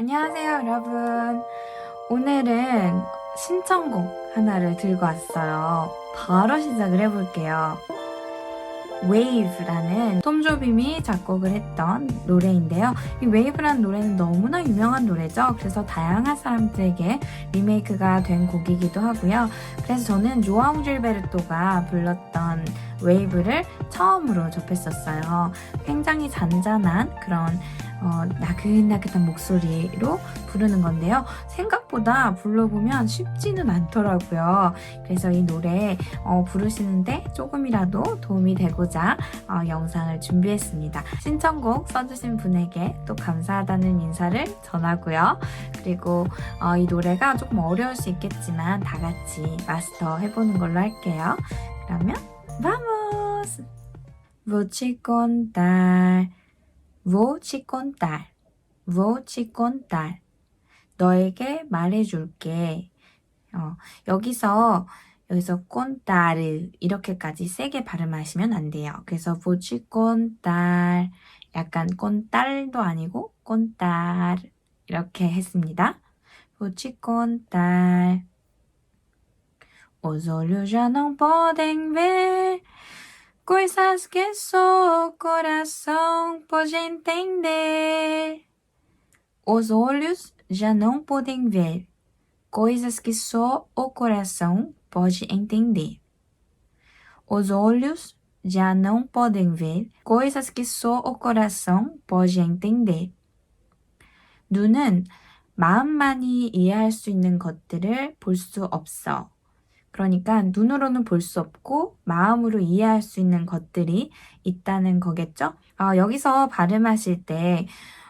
안녕하세요, 여러분. 오늘은 신청곡 하나를 들고 왔어요. 바로 시작을 해볼게요. Wave라는 톰 조빔이 작곡을 했던 노래인데요. 이 Wave라는 노래는 너무나 유명한 노래죠. 그래서 다양한 사람들에게 리메이크가 된 곡이기도 하고요. 그래서 저는 조아웅 질베르토가 불렀던 Wave를 처음으로 접했었어요. 굉장히 잔잔한 그런 어, 나긋나긋한 목소리로 부르는 건데요. 생각보다 불러보면 쉽지는 않더라고요. 그래서 이 노래 어, 부르시는데 조금이라도 도움이 되고자 어, 영상을 준비했습니다. 신청곡 써주신 분에게 또 감사하다는 인사를 전하고요. 그리고 어, 이 노래가 조금 어려울 수 있겠지만 다 같이 마스터 해보는 걸로 할게요. 그러면 vamos! Te contar Vou te contar. Vou te contar. 너에게 말해줄게. 어, 여기서 여기서 contar 이렇게까지 세게 발음하시면 안 돼요. 그래서 te contar. 약간 contar도 아니고 contar 이렇게 했습니다. Contar. Os olhos já não podem ver. Coisas que só o coração pode entender. Os olhos já não podem ver coisas que só o coração pode entender. Os olhos já não podem ver coisas que só o coração pode entender. 눈은 마음만이 이해할 수 있는 것들을 볼 수 없어. 그러니까 눈으로는 볼 수 없고 마음으로 이해할 수 있는 것들이 있다는 거겠죠? 아, 여기서 발음하실 때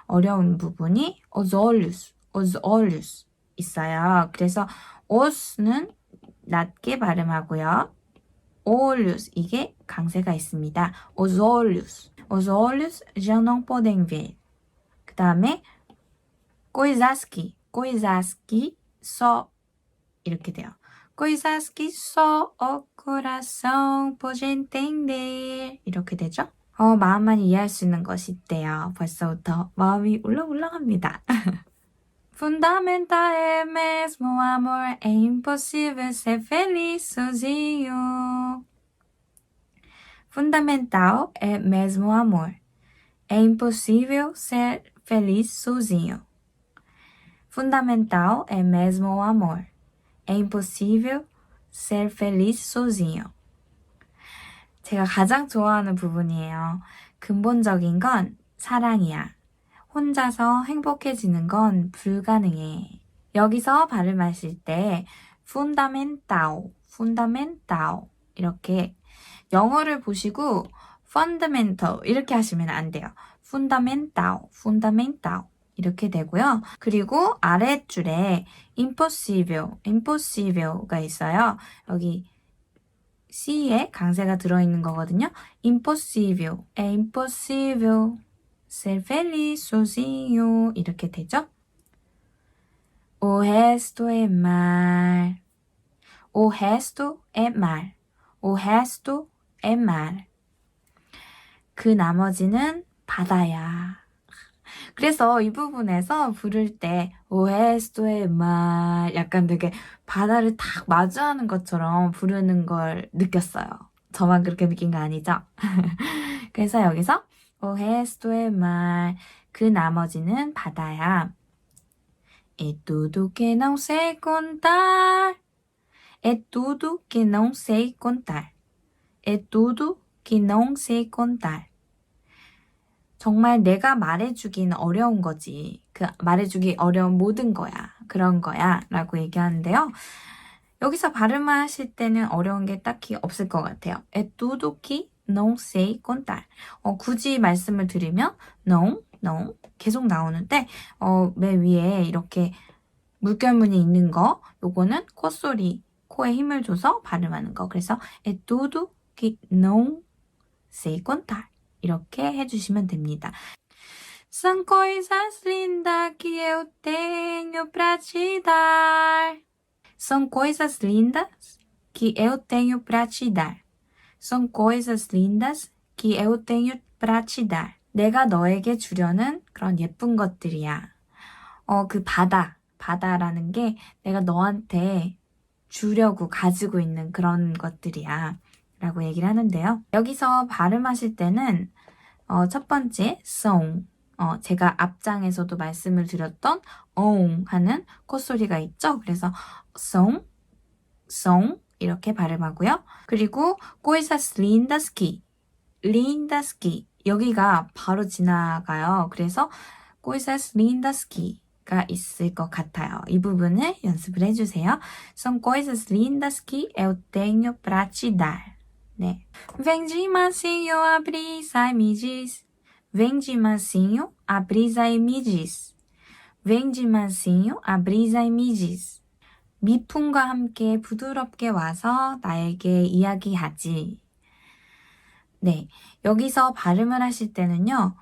어려운 부분이 os olhos 있어요. 그래서 os는 낮게 발음하고요. olhos 이게 강세가 있습니다. olhos, os olhos já não podem ver. 그 다음에 coisas que só 이렇게 돼요. Coisas que só o coração pode entender. 이렇게 되죠? 어, 마음만 이해할 수 있는 것이 있대요. 벌써부터 마음이 울렁울렁합니다. Fundamental é mesmo o amor, é impossível ser feliz sozinho. Fundamental é mesmo o amor, é impossível ser feliz sozinho. Fundamental é mesmo o amor. É impossível ser feliz sozinho. 제가 가장 좋아하는 부분이에요. 근본적인 건 사랑이야. 혼자서 행복해지는 건 불가능해. 여기서 발음 하실 때 fundamental, fundamental 이렇게 영어를 보시고 fundamental 이렇게 하시면 안 돼요. fundamental, fundamental 이렇게 되고요. 그리고 아랫줄에 impossible, impossible가 있어요. 여기 C에 강세가 들어있는 거거든요. impossible, é impossível ser feliz sozinho 이렇게 되죠. O resto é mar. O resto é mar. O resto é mar. 그 나머지는 바다야. 그래서 이 부분에서 부를 때 오에스토의 말 약간 되게 바다를 딱 마주하는 것처럼 부르는 걸 느꼈어요. 저만 그렇게 느낀 거 아니죠? 그래서 여기서 오에스토의 말그 나머지는 바다야. É tudo que não sei contar. É que não sei contar. 정말 내가 말해주긴 어려운 거지. 그 말해주기 어려운 모든 거야. 그런 거야. 라고 얘기하는데요. 여기서 발음하실 때는 어려운 게 딱히 없을 것 같아요. Que não sei contar. 어, 굳이 말씀을 드리면 não, não 계속 나오는데 어, 맨 위에 이렇게 물결문이 있는 거 요거는 콧소리, 코에 힘을 줘서 발음하는 거. 그래서 que não sei contar. 이렇게 해주시면 됩니다. São coisas lindas que eu tenho pra te dar. São coisas lindas que eu tenho pra te dar. São coisas lindas que eu tenho pra te dar. 내가 너에게 주려는 그런 예쁜 것들이야. 어, 그 바다, 바다라는 게 내가 너한테 주려고 가지고 있는 그런 것들이야. 라고 얘기를 하는데요. 여기서 발음하실 때는, 어, 첫 번째, song. 어, 제가 앞장에서도 말씀을 드렸던, ong 하는 콧소리가 있죠. 그래서, song, song. 이렇게 발음하고요. 그리고, coisas lindas que. 여기가 바로 지나가요. 그래서, coisas lindas que. 가 있을 것 같아요. 이 부분을 연습을 해주세요. São coisas lindas que eu. 네. Vem de mansinho a brisa e me diz. Vem de mansinho a brisa e me diz. Vem de mansinho a brisa e me diz. 미풍과 함께 부드럽게 와서 나에게 이야기하지. 네. 여기서 발음을 하실 때는요.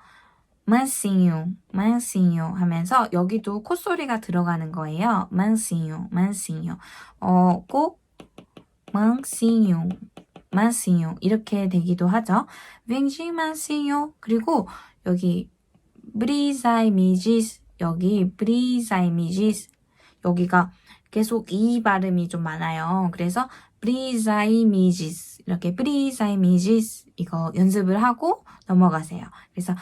mansinho, mansinho 하면서 여기도 콧소리가 들어가는 거예요. mansinho, mansinho. 어, 꼭 mansinho 이렇게 되기도 하죠. de mansinho 그리고 여기 e mijis 여기 e mijis 여기가 계속 이 발음이 좀 많아요. 그래서 e mijis 이렇게 e mijis 이거 연습을 하고 넘어가세요. 그래서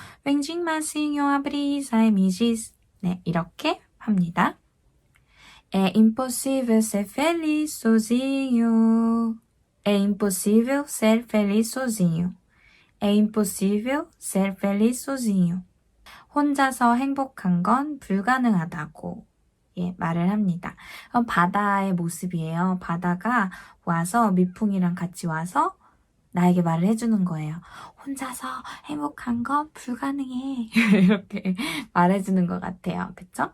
brisa e me diz. 네, 이렇게 합니다. É impossível ser feliz sozinho. É impossível ser feliz sozinho. É impossível ser feliz sozinho. 혼자서 행복한 건 불가능하다고 예, 말을 합니다. 어, 바다의 모습이에요. 바다가 와서 미풍이랑 같이 와서 나에게 말을 해주는 거예요. 혼자서 행복한 건 불가능해. 이렇게 말해주는 것 같아요. 그쵸?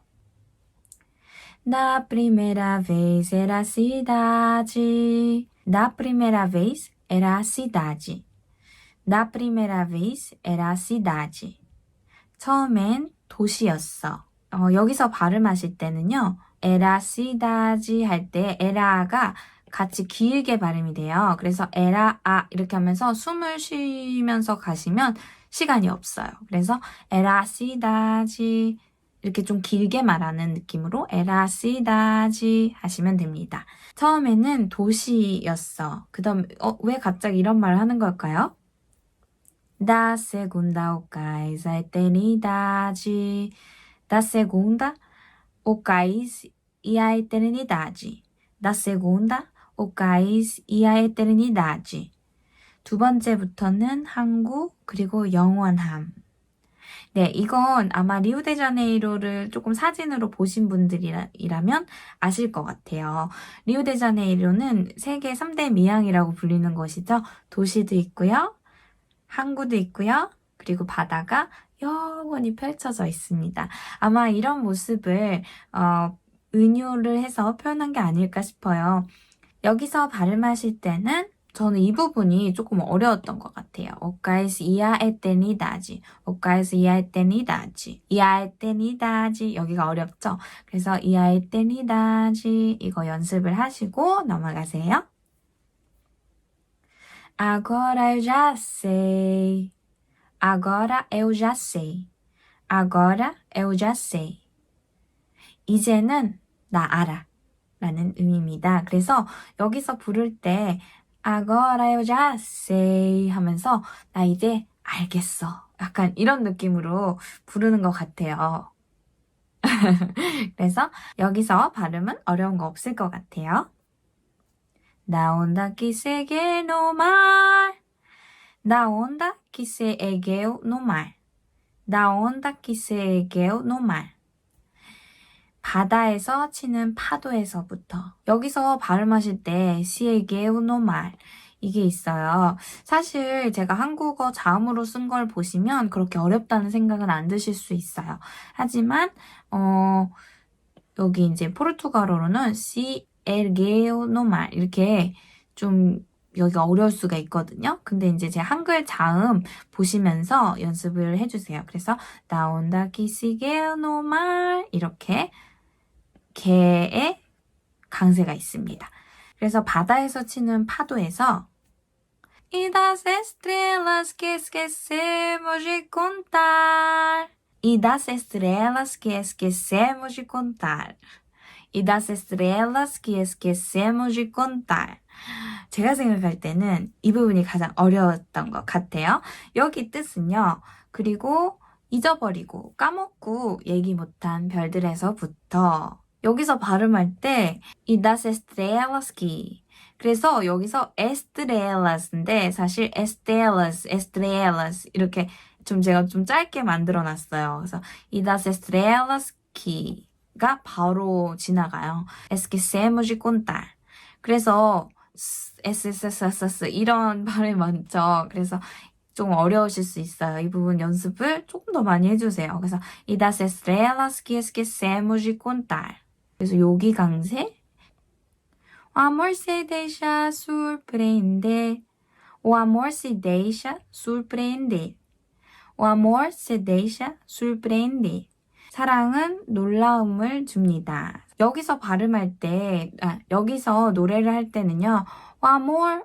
Na primeira vez era cidade. Na primeira vez era a cidade. Na primeira vez era a cidade. 처음엔 도시였어. 어, 여기서 발음하실 때는요. 에라 시다지 할때 에라가 같이 길게 발음이 돼요. 그래서 에라 아 이렇게 하면서 숨을 쉬면서 가시면 시간이 없어요. 그래서 에라 시다지 이렇게 좀 길게 말하는 느낌으로 에라 시다지 하시면 됩니다. 처음에는 도시였어. 그 다음 어, 왜 갑자기 이런 말을 하는 걸까요? E a eternidade. Da segunda ocais e a eternidade. 두 번째부터는 한국 그리고 영원함. 네, 이건 아마 리우데자네이로를 조금 사진으로 보신 분들이라면 아실 것 같아요. 리우데자네이로는 세계 3대 미항이라고 불리는 곳이죠. 도시도 있고요. 항구도 있고요. 그리고 바다가 영원히 펼쳐져 있습니다. 아마 이런 모습을 어, 은유를 해서 표현한 게 아닐까 싶어요. 여기서 발음하실 때는 저는 이 부분이 조금 어려웠던 것 같아요. 오카이스 이아 에테니다지, 오카이스 이아 에테니다지, 이아 에테니다지 여기가 어렵죠? 그래서 이아 에테니다지 이거 연습을 하시고 넘어가세요. Agora eu já sei. Agora eu já sei. Agora eu já sei. 이제는 나 알아. 라는 의미입니다. 그래서 여기서 부를 때 Agora eu já sei 하면서 나 이제 알겠어. 약간 이런 느낌으로 부르는 것 같아요. 그래서 여기서 발음은 어려운 거 없을 것 같아요. 나온다 기세게 노말 나온다 기세에게요 노말 나온다 기세에게요 노말 바다에서 치는 파도에서부터 여기서 발음하실 때 시에게요 노말 이게 있어요. 사실 제가 한국어 자음으로 쓴 걸 보시면 그렇게 어렵다는 생각은 안 드실 수 있어요. 하지만 어 여기 이제 포르투갈어로는 mar 이렇게 좀 여기가 어려울 수가 있거든요. 근데 이제 제 한글 자음 보시면서 연습을 해주세요. 그래서 나온다 기시게요 노말 이렇게 개의 강세가 있습니다. 그래서 바다에서 치는 파도에서 E das estrelas que esquecemos de contar E das estrelas que esquecemos de contar. E das estrelas que esquecemos de contar. 제가 생각할 때는 이 부분이 가장 어려웠던 것 같아요. 여기 뜻은요. 그리고 잊어버리고 까먹고 얘기 못한 별들에서부터 여기서 발음할 때 estrelas que 그래서 여기서 estrellas인데 사실 estrelas, estrellas 이렇게 좀 제가 좀 짧게 만들어 놨어요. 그래서 estrelas que가 바로 지나가요. de contar. 그래서 SSSS 이런 발음이 많죠. 그래서 좀 어려우실 수 있어요. 이 부분 연습을 조금 더 많이 해주세요. 그래서 que esquecemos de contar. 그래서 여기 강세 amor se deixa surpreender. O amor se deixa surpreender. 사랑은 놀라움을 줍니다. 여기서 발음할 때, 아, 여기서 노래를 할 때는요, o amor,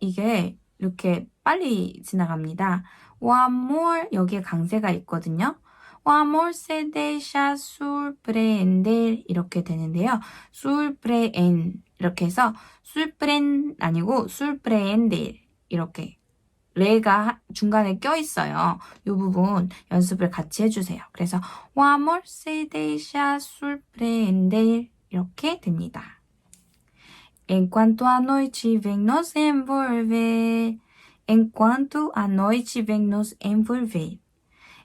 이게 이렇게 빨리 지나갑니다. amor, 여기에 강세가 있거든요. O amor se deixa surpreender, 이렇게 되는데요. surprehend, 이렇게 해서 surprehend 아니고 surprehender, 이렇게. 레가 중간에 껴 있어요. 이 부분 연습을 같이 해주세요. 그래서 o amor se deixa surpreender 이렇게 됩니다. Enquanto a noite vem nos envolver, enquanto a noite vem nos envolver,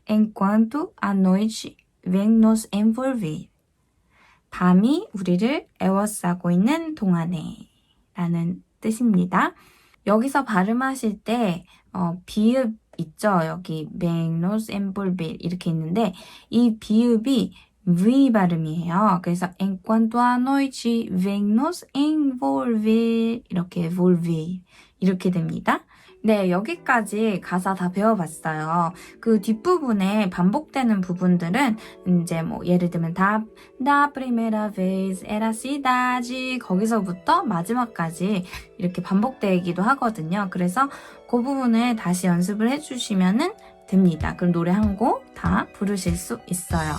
enquanto a noite vem nos envolver. 밤이 우리를 에워싸고 있는 동안에 라는 뜻입니다. 여기서 발음하실 때 어, 비읍 있죠? 여기 vem nos envolver 이렇게 있는데 이 비읍이 V 발음이에요. 그래서 enquanto a noite vem nos envolver 이렇게 envolver 이렇게 됩니다. 네, 여기까지 가사 다 배워봤어요. 그 뒷부분에 반복되는 부분들은 이제 뭐 예를 들면 다 da primera vez era cidade 거기서부터 마지막까지 이렇게 반복되기도 하거든요. 그래서 그 부분을 다시 연습을 해주시면은 됩니다. 그럼 노래 한 곡 다 부르실 수 있어요.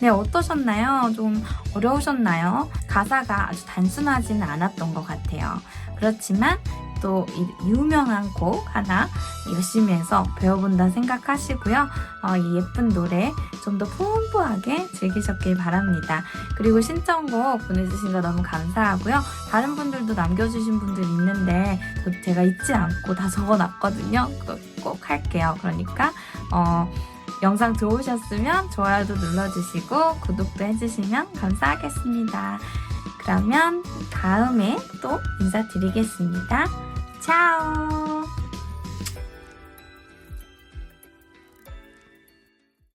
네, 어떠셨나요? 좀 어려우셨나요? 가사가 아주 단순하지는 않았던 것 같아요. 그렇지만 또이 유명한 곡 하나 열심히 해서 배워본다 생각하시고요. 어, 이 예쁜 노래 좀 더 풍부하게 즐기셨길 바랍니다. 그리고 신청곡 보내주신 거 너무 감사하고요. 다른 분들도 남겨주신 분들 있는데 저 제가 잊지 않고 다 적어놨거든요. 꼭 할게요. 그러니까 어, 영상 좋으셨으면 좋아요도 눌러주시고 구독도 해주시면 감사하겠습니다. 그러면 다음에 또 인사드리겠습니다. 차오!